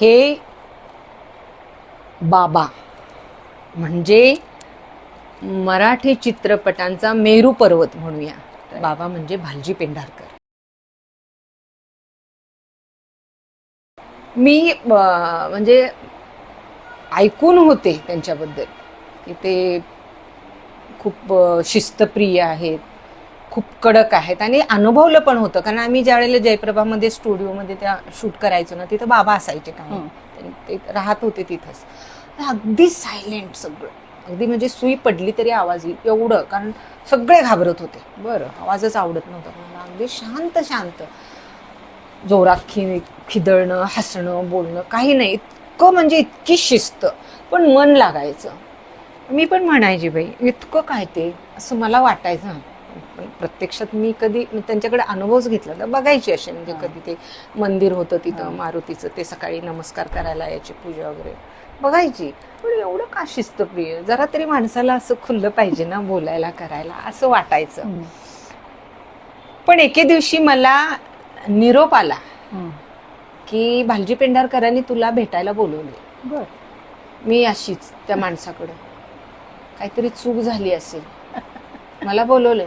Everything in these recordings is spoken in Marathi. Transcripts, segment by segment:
हे बाबा म्हणजे मराठी चित्रपटांचा मेरू पर्वत म्हणूया. बाबा म्हणजे भालजी पेंढारकर. मी म्हणजे ऐकून होते त्यांच्याबद्दल की ते खूप शिस्तप्रिय आहेत. खूप कडक आहेत. आणि अनुभवलं पण होतं. कारण आम्ही ज्या वेळेला जयप्रभामध्ये स्टुडिओमध्ये त्या शूट करायचो ना तिथं बाबा असायचे काय हं. ते राहत होते तिथंच. अगदी सायलेंट सगळं. अगदी म्हणजे सुई पडली तरी आवाज येईल एवढं. कारण सगळे घाबरत होते. बरं. आवाजच आवडत नव्हता मला अगदी शांत शांत. जोरात खि खिदळणं हसणं बोलणं काही नाही. इतकं म्हणजे इतकी शिस्त. पण मन लागायचं. मी पण म्हणायची बाई इतकं काय ते? असं मला वाटायचं. प्रत्यक्षात मी कधी त्यांच्याकडे अनुभवच घेतला तर बघायची असे म्हणजे. कधी ते मंदिर होतं. तिथं मारुतीचं ते सकाळी नमस्कार करायला यायची पूजा वगैरे बघायची पण एवढं का शिस्तप्रिय जरा तरी माणसाला असं खुल्लं पाहिजे ना बोलायला करायला असं वाटायचं. पण एके दिवशी मला निरोप आला. की भालजी पेंढारकरांनी तुला भेटायला बोलवले मी अशीच त्या माणसाकडं काहीतरी चूक झाली असेल मला बोलवले.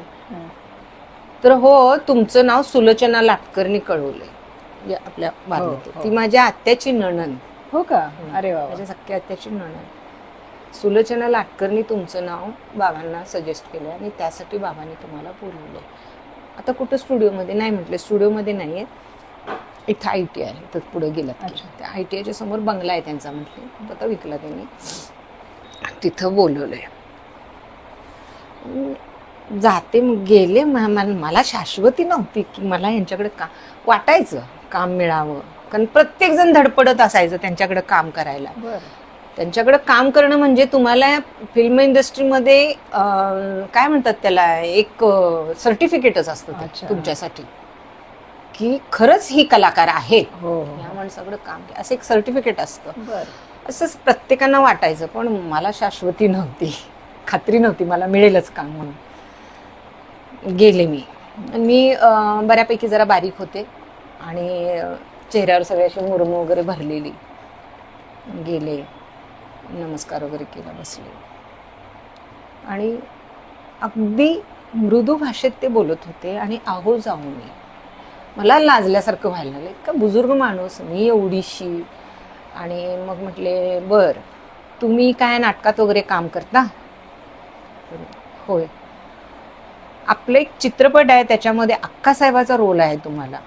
तर हो तुमचं नाव सुलोचना लाटकरनी कळवलंय. या आपल्या बातमीत हो. ती माझ्या आत्याची नणन हो का? अरे वा वा. माझ्या सख्या आत्याची नणन सुलोचना लाटकरनी तुमचं नाव बाबांना सजेस्ट केलं आणि त्यासाठी बाबांनी तुम्हाला बोलवलंय आता कुठं स्टुडिओमध्ये? नाही म्हटलं स्टुडिओमध्ये नाही आहे इथं आय टी आहे. तर पुढे. अच्छा. त्या आय टी आयच्या समोर बंगला आहे त्यांचा म्हटले. आता विकला त्यांनी. तिथं बोलवलंय. जाते मग गेले. मला शाश्वती नव्हती की मला यांच्याकडे का वाटायचं काम मिळावं. कारण प्रत्येक जण धडपडत असायचं त्यांच्याकडे काम करायला. बरं. त्यांच्याकडे काम करणं म्हणजे तुम्हाला फिल्म इंडस्ट्रीमध्ये काय म्हणतात त्याला एक सर्टिफिकेटच असतं. तुमच्यासाठी. की खरंच ही कलाकार आहेत. हो या हो माणसाकडे काम असं एक सर्टिफिकेट असतं. बरं. असंच प्रत्येकांना वाटायचं. पण मला शाश्वती नव्हती. खात्री नव्हती. मला मिळेलच काम म्हणून. गेले मी. मी बऱ्यापैकी जरा बारीक होते आणि चेहऱ्यावर सगळी अशी मुरम वगैरे भरलेली. गेले नमस्कार वगैरे केला बसले. आणि अगदी मृदू भाषेत ते बोलत होते आणि आहो जाऊ मी. मला लाजल्यासारखं व्हायला लागलं. इतका बुजुर्ग माणूस मी एवढीशी. आणि मग म्हटले बर तुम्ही काय नाटकात वगैरे काम करता? होय. आपलं एक चित्रपट आहे त्याच्यामध्ये अक्कासाहेबाचा रोल आहे तुम्हाला.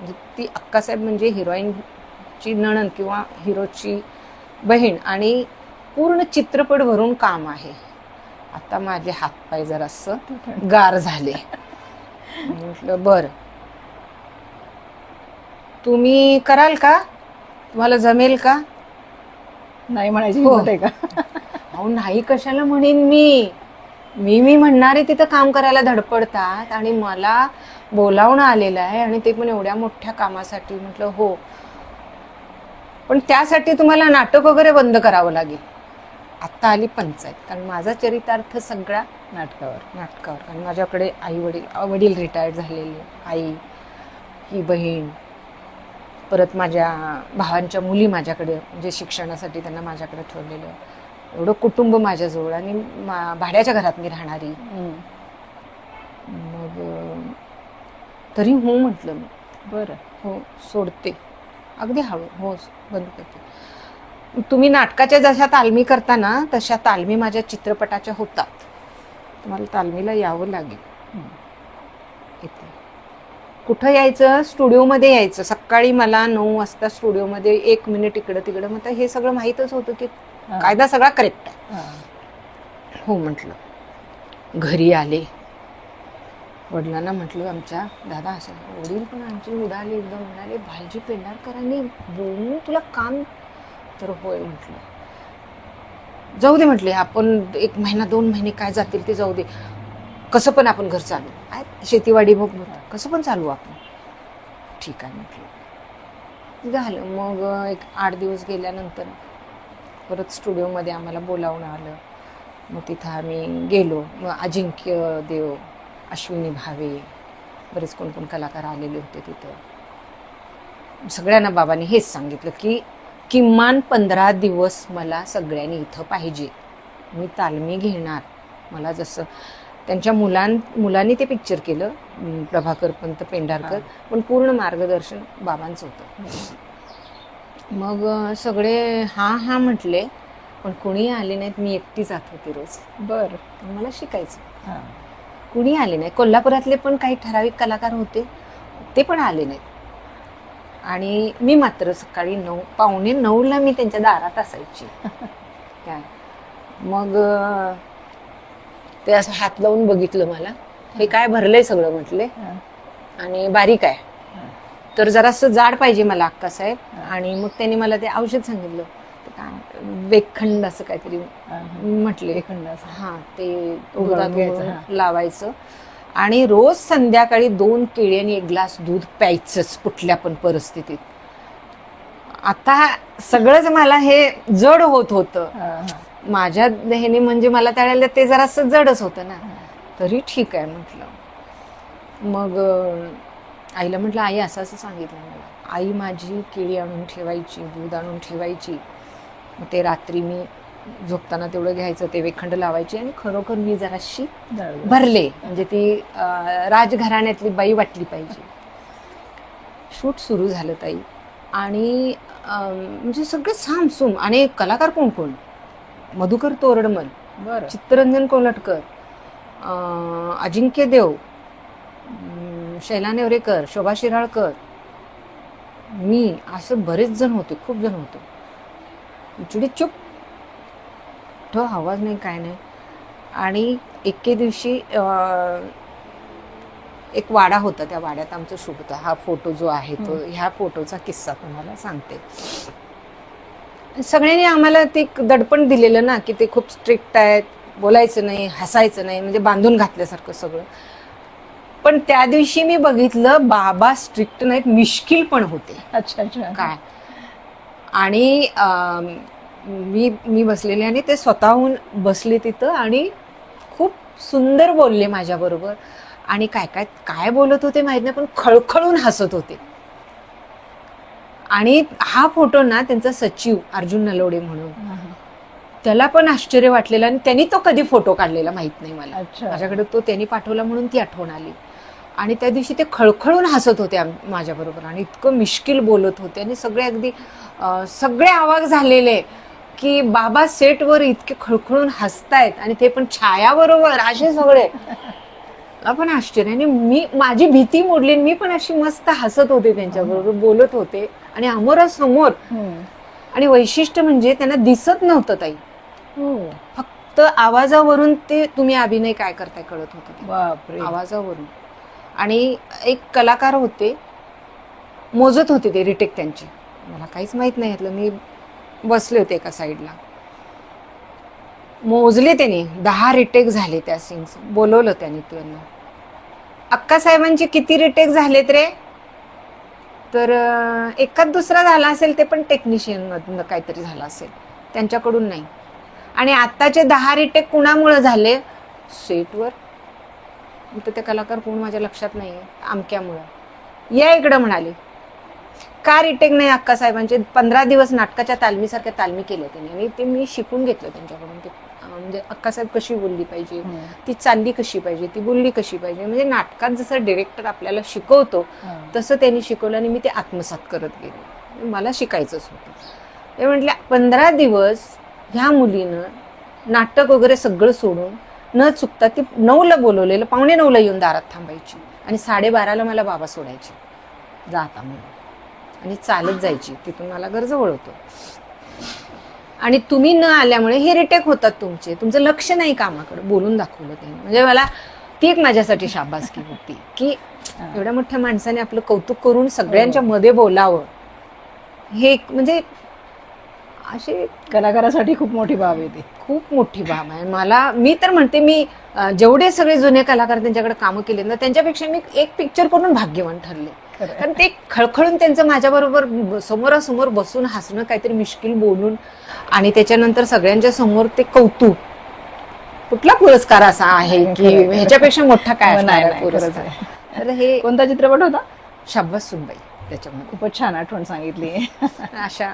म्हणजे ती अक्कासाहेब म्हणजे हिरोईनची नणन किंवा हिरोची बहीण आणि पूर्ण चित्रपट भरून काम आहे. आता माझे हातपाय जरासं गार झाले. म्हटलं बर. तुम्ही कराल का? तुम्हाला जमेल का? नाही म्हणायची हो. का? अहो नाही कशाला म्हणेन मी. मी मी म्हणणारे तिथं काम करायला धडपडतात आणि मला बोलावणं आलेलं आहे आणि ते पण एवढ्या मोठ्या कामासाठी म्हटलं हो. पण त्यासाठी तुम्हाला नाटक वगैरे बंद करावं लागेल. आत्ता आली पंचायत कारण माझा चरितार्थ सगळा नाटकावर नाटकावर. कारण माझ्याकडे आई वडील वडील रिटायर्ड झालेले आई ही बहीण परत माझ्या भावांच्या मुली माझ्याकडे म्हणजे शिक्षणासाठी त्यांना माझ्याकडे ठेवलेलं. एवढं कुटुंब माझ्याजवळ आणि मा- भाड्याच्या घरात मी राहणारी. मग अं, तरी हो म्हटलं मी. बरं. हो सोडते. अगदी हळू हो बंद करते. तुम्ही नाटकाच्या जशा तालमी करता ना तशा तालमी माझ्या चित्रपटाच्या होतात. तुम्हाला तालमीला यावं लागेल. इथे कुठं यायचं? स्टुडिओमध्ये यायचं. सकाळी मला नऊ वाजता स्टुडिओमध्ये एक मिनिट इकडं तिकडं मग हे सगळं माहीतच होतं की. कायदा सगळा करेक्ट आहे. हां. म्हटलं. घरी आले. वडिलांना म्हटलं आमच्या दादा असं वडील पण आमची उडाली एकदम म्हणाले भालजी पेंढारकरांनी बोलून तुला काम तर होय म्हटलं. जाऊ दे म्हटले आपण एक महिना दोन महिने काय जातील ते जाऊ दे. कसं पण आपण घर चालू. शेतीवाडी बघ बघ, कसं पण चालू आपण. ठीक आहे म्हटलं. झालं. मग एक आठ दिवस गेल्यानंतर परत स्टुडिओमध्ये आम्हाला बोलावणं आलं. मग तिथं आम्ही गेलो. मग अजिंक्य देव अश्विनी भावे बरेच कोण कोण कलाकार आलेले होते तिथं. सगळ्यांना बाबांनी हेच सांगितलं की किमान पंधरा दिवस मला सगळ्यांनी इथं पाहिजे. मी तालमी घेणार. मला जसं त्यांच्या मुलां मुलांनी ते पिक्चर केलं. प्रभाकर पंत पेंढारकर. पण पूर्ण मार्गदर्शन बाबांचं होतं. मग सगळे हा हा म्हटले पण कोणी आले नाहीत मी एकटी जात होते रोज. बर. मला शिकायचं. हा. कुणी आले नाही. कोल्हापुरातले पण काही ठराविक कलाकार होते ते पण आले नाहीत. आणि मी मात्र सकाळी नऊ पावणे नऊला मी त्यांच्या दारात असायची. काय? मग ते असं हात लावून बघितलं मला. हे काय भरलंय सगळं म्हटले. आणि बारीक आहे. तर जरासं जाड पाहिजे मला अक्का साहेब. आणि मग त्यांनी मला ते औषध सांगितलं ते काय वेखंड असं काहीतरी. म्हटले एकंदर असं. हा ते दुधात घ्यायचं. लावायचं आणि रोज संध्याकाळी दोन केळी आणि एक ग्लास दूध प्यायचंच कुठल्या पण परिस्थितीत आता सगळंच मला हे जड होत होतं. माझ्या ह्याने म्हणजे मला त्यावेळेला ते जरासं जडच होतं ना तरी ठीक आहे म्हटलं मग अं, आईला म्हटलं आई असं असं सांगितलं मला. आई माझी केळी आणून ठेवायची दूध आणून ठेवायची. मग ते रात्री मी झोपताना तेवढं घ्यायचं ते वेखंड लावायची आणि खरोखर मी जराशी. भरले. म्हणजे ती राजघराण्यातली बाई वाटली पाहिजे. शूट सुरू झालं ताई. आणि म्हणजे सगळे सामसूम. आणि कलाकार कोण कोण? मधुकर तोरडमल. बरं. चित्तरंजन कोलटकर. अजिंक्य देव. शैला नेवरेकर शोभा शिराळकर मी असं बरेच जण होते खूप जण होते. चिडी चुप. ठो आवाज नाही काय नाही. आणि एके दिवशी एक वाडा होता त्या वाड्यात आमचं शूट होतं. हा फोटो जो आहे तो ह्या फोटोचा किस्सा तुम्हाला सांगते. सगळ्यांनी आम्हाला ते दडपण दिलेलं ना की ते खूप स्ट्रिक्ट आहेत बोलायचं नाही हसायचं नाही म्हणजे बांधून घातल्यासारखं सगळं. पण त्या दिवशी मी बघितलं बाबा स्ट्रिक्ट नाहीत मिश्किल पण होते. अच्छा अच्छा. काय? आणि मी मी बसलेले आणि ते स्वतःहून बसले तिथं आणि खूप सुंदर बोलले माझ्याबरोबर. आणि काय काय काय बोलत होते माहीत नाही पण खळखळून हसत होते. आणि हा फोटो ना त्यांचा सचिव अर्जुन नलवडे म्हणून. त्याला पण आश्चर्य वाटलेलं आणि त्यांनी तो कधी फोटो काढलेला माहीत नाही मला. माझ्याकडे तो त्यांनी पाठवला म्हणून ती आठवण आली. आणि त्या दिवशी ते खळखळून हसत होते माझ्याबरोबर आणि इतकं मिश्किल बोलत होते आणि सगळे अगदी सगळे आवाक झालेले की बाबा सेटवर इतके खळखळून हसतायत आणि ते पण छायाबरोबर असे सगळे. मला पण आश्चर्य आणि मी माझी भीती मोडली मी पण अशी मस्त हसत होते त्यांच्याबरोबर बोलत होते आणि अमोरासमोर हम्म. आणि वैशिष्ट्य म्हणजे त्यांना दिसत नव्हतं ताई. हो. फक्त आवाजावरून ते तुम्ही अभिनय काय करताय कळत होतं. आवाजावरून. आणि एक कलाकार होते मोजत होते ते रिटेक त्यांची. मला काहीच माहीत नाही यातलं. मी बसले होते एका साईडला मोजले त्यांनी. दहा रिटेक झाले त्या सीन्स बोलवलं त्यांनी त्यांना. अक्का साहेबांचे किती रिटेक झालेत रे? तर एकाच दुसरा झाला असेल ते पण टेक्निशियनमधनं काहीतरी झालं असेल. त्यांच्याकडून नाही. आणि आत्ताचे दहा रिटेक कुणामुळे झाले? सेटवर तर ते कलाकार कोण माझ्या लक्षात नाही आमक्यामुळं या इकडं म्हणाले का रिटेक नाही अक्का साहेबांचे पंधरा दिवस नाटकाच्या तालमीसारख्या तालमी केल्या त्यांनी आणि ते मी शिकून घेतलं त्यांच्याकडून ते म्हणजे अक्कासाहेब कशी बोलली पाहिजे. ती चालली कशी पाहिजे ती बोलली कशी पाहिजे म्हणजे नाटकात जसं डिरेक्टर आपल्याला शिकवतो. तसं त्यांनी शिकवलं आणि मी ते आत्मसात करत गेले मला शिकायचंच होतं ते म्हटले पंधरा दिवस ह्या मुलीनं नाटक वगैरे सगळं सोडून न चुकता ती नऊला बोलवलेलं पावणे नऊला येऊन दारात थांबायची आणि साडेबाराला मला बाबा सोडायचे. जा आता म्हणून. आणि चालत जायची. तिथून मला घर जवळ होतं. आणि तुम्ही न आल्यामुळे हे रिटेक होतात तुमचे. तुमचं लक्ष नाही कामाकडे. बोलून दाखवलं त्यांनी. म्हणजे मला ती एक माझ्यासाठी शाबासकी होती की हा. एवढ्या मोठ्या माणसाने आपलं कौतुक करून सगळ्यांच्या मध्ये बोलावं. हे एक म्हणजे असे कलाकारासाठी खूप मोठी बाब आहे ती. खूप मोठी बाब आहे. मला मी तर म्हणते मी जेवढे सगळे जुने कलाकार त्यांच्याकडे कामं केले ना त्यांच्यापेक्षा मी एक पिक्चर करून भाग्यवान ठरले. कारण ते खळखळून त्यांचं माझ्याबरोबर समोरासमोर बसून हसणं काहीतरी मुश्किल बोलून आणि त्याच्यानंतर सगळ्यांच्या समोर ते कौतुक. कुठला पुरस्कार असा आहे की. ह्याच्यापेक्षा मोठा काय पुरस्कार? हे कोणता चित्रपट होता? शाब्बास सुनबाई. त्याच्यामध्ये. खूपच छान आठवण सांगितली. अशा